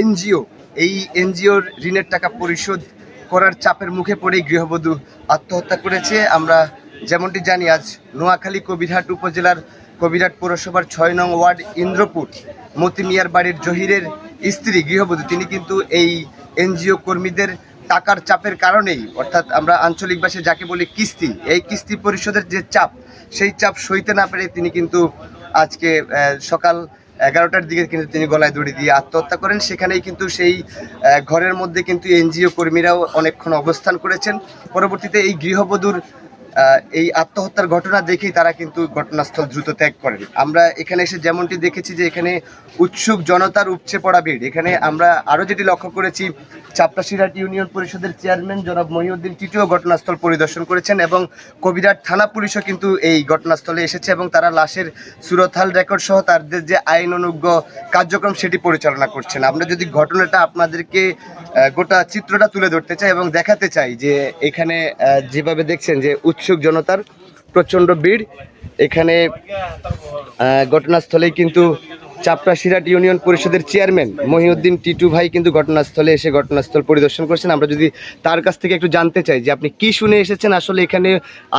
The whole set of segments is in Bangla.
এনজিও, এই এনজিওর ঋণের টাকা পরিশোধ করার চাপের মুখে পড়েই গৃহবধূ আত্মহত্যা করেছে। আমরা যেমনটি জানি, আজ নোয়াখালী কবিরহাট উপজেলার কবিরহাট পৌরসভার ছয় নং ওয়ার্ড ইন্দ্রপুর মতি মিয়ার বাড়ির জহিরের স্ত্রী গৃহবধূ, তিনি কিন্তু এই এনজিও কর্মীদের টাকার চাপের কারণেই, অর্থাৎ আমরা আঞ্চলিক ভাষায় যাকে বলি কিস্তি, এই কিস্তি পরিশোধের যে চাপ, সেই চাপ সইতে না পেরে তিনি কিন্তু আজকে সকাল এগারোটার দিকে কিন্তু তিনি গলায় দড়ি দিয়ে আত্মহত্যা করেন। সেখানেই কিন্তু সেই ঘরের মধ্যে কিন্তু এনজিও কর্মীরাও অনেকক্ষণ অবস্থান করেছেন। পরবর্তীতে এই গৃহবধূর এই আত্মহত্যার ঘটনা দেখেই তারা কিন্তু ঘটনাস্থল দ্রুত ত্যাগ করেন। আমরা এখানে এসে যেমনটি দেখেছি যে এখানে উৎসুক জনতার উপচে পড়া ভিড়। এখানে আমরা আরও যেটি লক্ষ্য করেছি চাপড়াশিরহাট ইউনিয়ন পরিষদের চেয়ারম্যান জনাব মহিউদ্দিন টিটিও ঘটনাস্থল পরিদর্শন করেছেন এবং কবিরাট থানা পুলিশও কিন্তু এই ঘটনাস্থলে এসেছে এবং তারা লাশের সুরথাল রেকর্ড সহ তাদের যে আইন অনুজ্ঞ কার্যক্রম সেটি পরিচালনা করছেন। আমরা যদি ঘটনাটা আপনাদেরকে গোটা চিত্রটা তুলে ধরতে চাই এবং দেখাতে চাই যে এখানে যেভাবে দেখছেন যে উৎসুক জনতার প্রচণ্ড ভিড়। এখানে ঘটনাস্থলেই কিন্তু চাপড়া সিরাট ইউনিয়ন পরিষদের চেয়ারম্যান মহিউদ্দিন টিটু ভাই কিন্তু ঘটনাস্থলে এসে ঘটনাস্থল পরিদর্শন করেছেন। আমরা যদি তার কাছ থেকে একটু জানতে চাই যে আপনি কি শুনে এসেছেন আসলে এখানে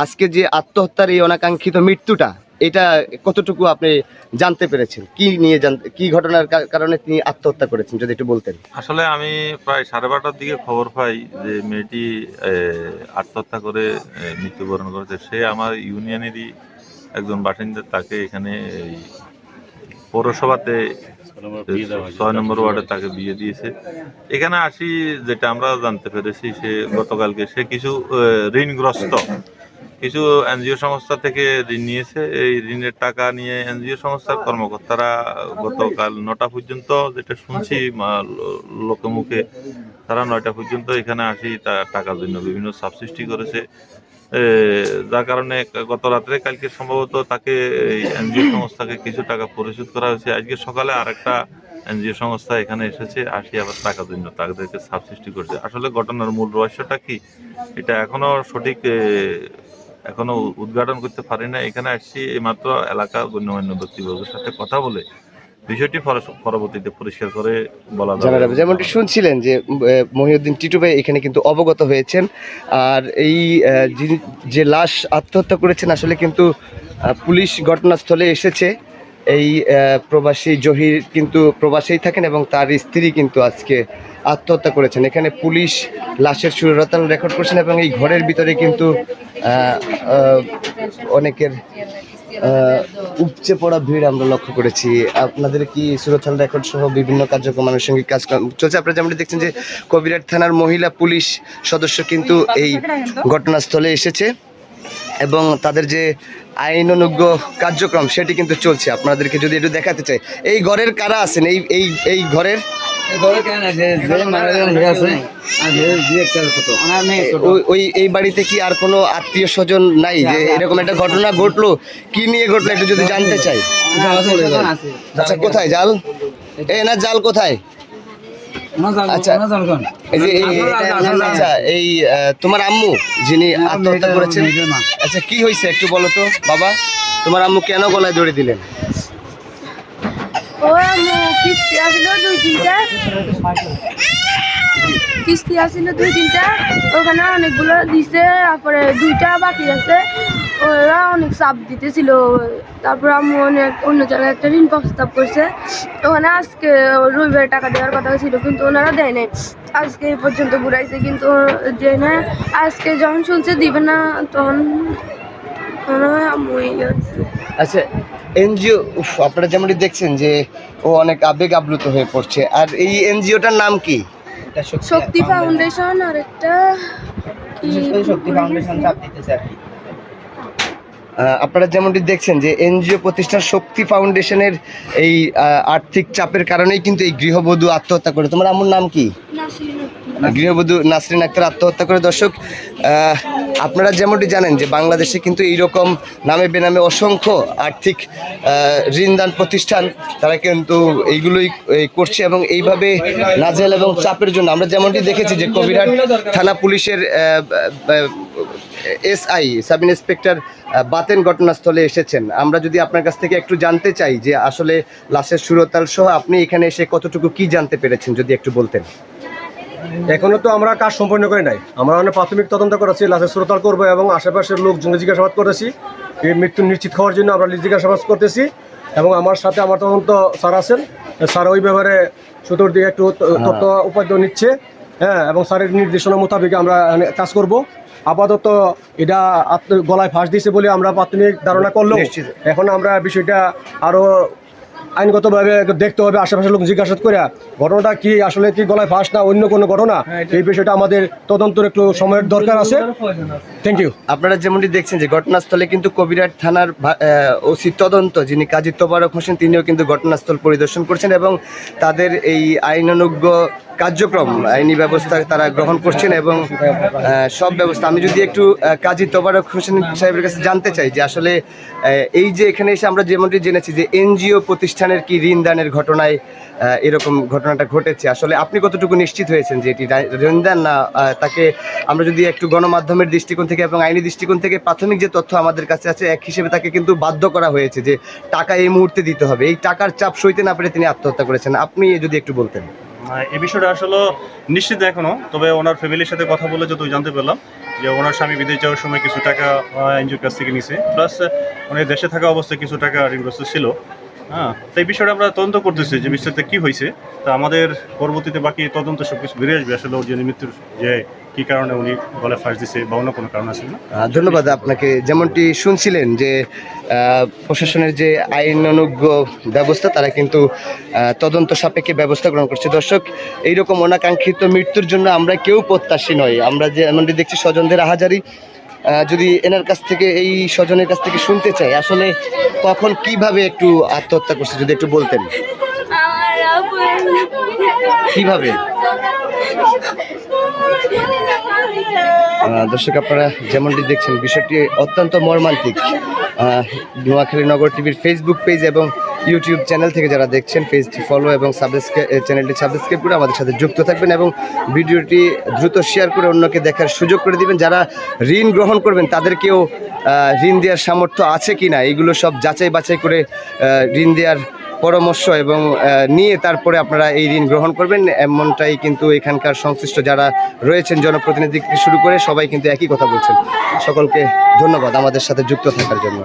আজকে যে আত্মহত্যার এই অনাকাঙ্ক্ষিত মৃত্যুটা? এটা কতটুকু আপনি জানতে পেরেছেন? কি নিয়ে কি ঘটনার কারণে তিনি আত্মহত্যা করেছেন, যদি একটু বলতেন? আসলে আমি প্রায় সাড়ে বারোটার দিকে খবর পাই যে মেয়েটি আত্মহত্যা করে মৃত্যুবরণ করেছে। সে আমার ইউনিয়নেরই একজন বাসিন্দা, তাকে এখানে পৌরসভাতে ছয় নম্বর ওয়ার্ডে তাকে বিয়ে দিয়েছে। এখানে আসি, যেটা আমরা জানতে পেরেছি, সে গতকালকে, সে কিছু ঋণগ্রস্ত। কিছু এনজিও সংস্থা থেকে ঋণ নিয়েছে। এই ঋণের টাকা নিয়ে এনজিও সংস্থার কর্মকর্তারা গতকাল নটা পর্যন্ত যেটা শুনছি, মা- লোকে মুখে, তারা নয়টা পর্যন্ত এখানে আসি টাকার জন্য বিভিন্ন সাবসৃষ্টি করেছে। যার কারণে গত রাত্রে, কালকে সম্ভবত তাকে এই এনজিও সংস্থাকে কিছু টাকা পরিশোধ করা হয়েছে। আজকে সকালে আরেকটা এনজিও সংস্থা এখানে এসেছে, আসি আবার টাকার জন্য, তাদেরকে সাবসৃষ্টি করছে। আসলে ঘটনার মূল রহস্যটা কি? এটা এখনও সঠিক এখনও উদ্ঘাটন করতে পারি না এখানে আসছি এইমাত্র এলাকার গণ্যমান্য ব্যক্তিবর্গের সাথে কথা বলে বিষয়টি পরবর্তীতে পরিষ্কার করে বলা যাবে। যেমনটি শুনছিলেন যে মহিউদ্দিন টিটু ভাই এখানে কিন্তু অবগত হয়েছেন। আর এই যে লাশ আত্মহত্যা করেছেন, আসলে কিন্তু পুলিশ ঘটনাস্থলে এসেছে। এই প্রবাসী জহির কিন্তু প্রবাসেই থাকেন এবং তার স্ত্রী কিন্তু আজকে আত্মহত্যা করেছেন। এখানে পুলিশ লাশের সুরতাল রেকর্ড করছেন এবং এই ঘরের ভিতরে কিন্তু অনেকের উপচে পড়া ভিড় আমরা লক্ষ্য করেছি। আপনাদের কি সুরতাল রেকর্ড সহ বিভিন্ন কার্যক্রম আনুষঙ্গিক কাজ চলছে? আপনারা যেমনটি দেখছেন যে কবিরাট থানার মহিলা পুলিশ সদস্য কিন্তু এই ঘটনাস্থলে এসেছে এবং তাদের যে আইন অনুজ্ঞ কার্যক্রম সেটি কিন্তু চলছে। আপনাদেরকে যদি একটু দেখাতে চাই এই ঘরের কারা আছেন? এই এই এই ঘরের? ওই- ওই এই বাড়িতে কি আর কোনো আত্মীয় স্বজন নাই? যে এরকম একটা ঘটনা ঘটলো কি নিয়ে ঘটলো একটু যদি জানতে চাই। আচ্ছা কোথায় জাল? এ না জাল কোথায়? আচ্ছা। এই আচ্ছা এই তোমার আম্মু যিনি আত্মহত্যা করেছেন আচ্ছা কি হয়েছে একটু বলো তো বাবা? তোমার আম্মু কেন গলায় দড়ি দিলেন? ও আম্মু কিস্তি আসিল দুই তিনটা। কিস্তি আসিল দুই তিনটা ওখানে অনেকগুলো দিছে তারপরে দুইটা বাকি আছে। ওরা অনেক চাপ দিতেছিল। তারপর আম্মু অনেক অন্য জায়গায় একটা ঋণ প্রস্তাব করছে। ওখানে আজকে রবিবার টাকা দেওয়ার কথা ছিল কিন্তু ওনারা দেয় নাই। আজকে এই পর্যন্ত ঘুরাইছে কিন্তু দেয় না আজকে যখন শুনছে দিবে না তখন। আচ্ছা এনজিও উফ আপনারা যেমনটি দেখছেন যে ও অনেক আবেগ আপ্লুত হয়ে পড়ছে। আর এই এনজিওটার নাম কি? শক্তি ফাউন্ডেশন আর একটা শক্তি ফাউন্ডেশান চাপ কি। আহ, আপনারা যেমনটি দেখছেন যে এনজিও প্রতিষ্ঠান শক্তি ফাউন্ডেশনের এই আর্থিক চাপের কারণেই কিন্তু এই গৃহবধূ আত্মহত্যা করে। তোমার আমার নাম কি? গৃহবধূ নাসরিন আক্তার আত্মহত্যা করে। দর্শক আপনারা যেমনটি জানেন যে বাংলাদেশে কিন্তু এইরকম নামে বেনামে অসংখ্য আর্থিক ঋণদান প্রতিষ্ঠান তারা কিন্তু এইগুলোই এই, করছে এবং এইভাবে নাজেল এবং চাপের জন্য আমরা যেমনটি দেখেছি যে কবিরহাট থানা পুলিশের এসআই সাব ইন্সপেক্টর বাতেন ঘটনাস্থলে এসেছেন। আমরা যদি আপনার কাছ থেকে একটু জানতে চাই যে আসলে লাশের সুরতাল সহ আপনি এখানে এসে কতটুকু কি জানতে পেরেছেন যদি একটু বলতেন। এখনও তো আমরা কাজ সম্পন্ন করি নাই। আমরা অনেক প্রাথমিক তদন্ত করেছি লাশের শ্রোতাল করব এবং আশেপাশের লোকজনকে জিজ্ঞাসাবাদ করেছি। এই মৃত্যু নিশ্চিত হওয়ার জন্য আমরা জিজ্ঞাসাবাদ করতেছি এবং আমার সাথে আমার তদন্ত স্যার আছেন। স্যার ওই ব্যাপারে সুতোর দিকে একটু তথ্য উপাদ্য নিচ্ছে। হ্যাঁ এবং স্যারের নির্দেশনা মোতাবেক আমরা কাজ করব। আপাতত এটা গলায় ফাঁস দিয়েছে বলে আমরা প্রাথমিক ধারণা করলেও। এখন আমরা বিষয়টা আরও আইনগতভাবে দেখতে হবে আশেপাশের লোক জিজ্ঞাসা করে ঘটনাটা কি আসলে কি গলায় ফাঁস না অন্য কোনো ঘটনা? এই বিষয়টা আমাদের তদন্তের একটু সময়ের দরকার আছে। থ্যাংক ইউ আপনারা যেমনটি দেখছেন যে ঘটনাস্থলে কিন্তু কবিরাট থানার ওসি তদন্ত যিনি কাজী তোবারক হোসেন, তিনিও কিন্তু ঘটনাস্থল পরিদর্শন করছেন এবং তাদের এই আইনানুজ্ঞ কার্যক্রম, আইনি ব্যবস্থা তারা গ্রহণ করছেন এবং সব ব্যবস্থা। আমি যদি একটু কাজী তোবারক হোসেন সাহেবের কাছে জানতে চাই যে আসলে এই যে এখানে এসে আমরা যেমনটি জেনেছি যে এনজিও প্রতিষ্ঠানের কি ঋণ দানের ঘটনায় এরকম ঘটনাটা ঘটেছে, আসলে আপনি কতটুকু নিশ্চিত হয়েছেন যে এটি ঋণ দান না তাকে আমরা যদি একটু গণমাধ্যমের দৃষ্টিকোণ থেকে এবং আইনি দৃষ্টিকোণ থেকে প্রাথমিক যে তথ্য আমাদের কাছে আছে, এক হিসেবে তাকে কিন্তু বাধ্য করা হয়েছে যে টাকা এই মুহূর্তে দিতে হবে। এই টাকার চাপ সইতে না পেরে তিনি আত্মহত্যা করেছেন। আপনি যদি একটু বলতেন। এ বিষয়টা আসলে নিশ্চিত এখনও, তবে ওনার ফ্যামিলির সাথে কথা বলে যত জানতে পারলাম যে ওনার স্বামী বিদেশ যাওয়ার সময় কিছু টাকা এনজিওর কাছ থেকে নিছে। প্লাস উনি দেশে থাকা অবস্থায় কিছু টাকা ঋণগ্রস্ত ছিল। হ্যাঁ এই বিষয়টা আমরা তদন্ত করতেছি যে বিষয়টা কি হয়েছে। তা আমাদের পরবর্তীতে বাকি তদন্ত সব কিছু বেরিয়ে আসবে। আসলে ওর যে মৃত্যুর যে কি কারণে উনি গলায় ফাঁস দিছে বা অন্য কোনো কারণ আছে না ধন্যবাদ আপনাকে। যেমনটি শুনছিলেন যে প্রশাসনের যে আইনানুজ্ঞ ব্যবস্থা তারা কিন্তু তদন্ত সাপেক্ষে ব্যবস্থা গ্রহণ করছে। দর্শক এইরকম অনাকাঙ্ক্ষিত মৃত্যুর জন্য আমরা কেউ প্রত্যাশী নই আমরা যে এমনটি দেখছি স্বজনদের আহাজারি আহ, যদি এনার কাছ থেকে এই স্বজনের কাছ থেকে শুনতে চাই আসলে কখন কীভাবে একটু আত্মহত্যা করছে যদি একটু বলতেন? কীভাবে? দর্শক আপনারা যেমনটি দেখছেন বিষয়টি অত্যন্ত মর্মান্তিক। নোয়াখালী নগর টিভির ফেসবুক পেজ এবং ইউটিউব চ্যানেল থেকে যারা দেখছেন পেজটি ফলো এবং সাবস্ক্রাইব চ্যানেলটি সাবস্ক্রাইব করে আমাদের সাথে যুক্ত থাকবেন এবং ভিডিওটি দ্রুত শেয়ার করে অন্যকে দেখার সুযোগ করে দিবেন। যারা ঋণ গ্রহণ করবেন, তাদেরকেও ঋণ দেওয়ার সামর্থ্য আছে কি না এগুলো সব যাচাই বাছাই করে ঋণ দেওয়ার পরামর্শ এবং নিয়ে তারপরে আপনারা এই ঋণ গ্রহণ করবেন। এমনটাই কিন্তু এখানকার সংশ্লিষ্ট যারা রয়েছেন জনপ্রতিনিধি শুরু করে সবাই কিন্তু একই কথা বলছেন। সকলকে ধন্যবাদ আমাদের সাথে যুক্ত থাকার জন্য।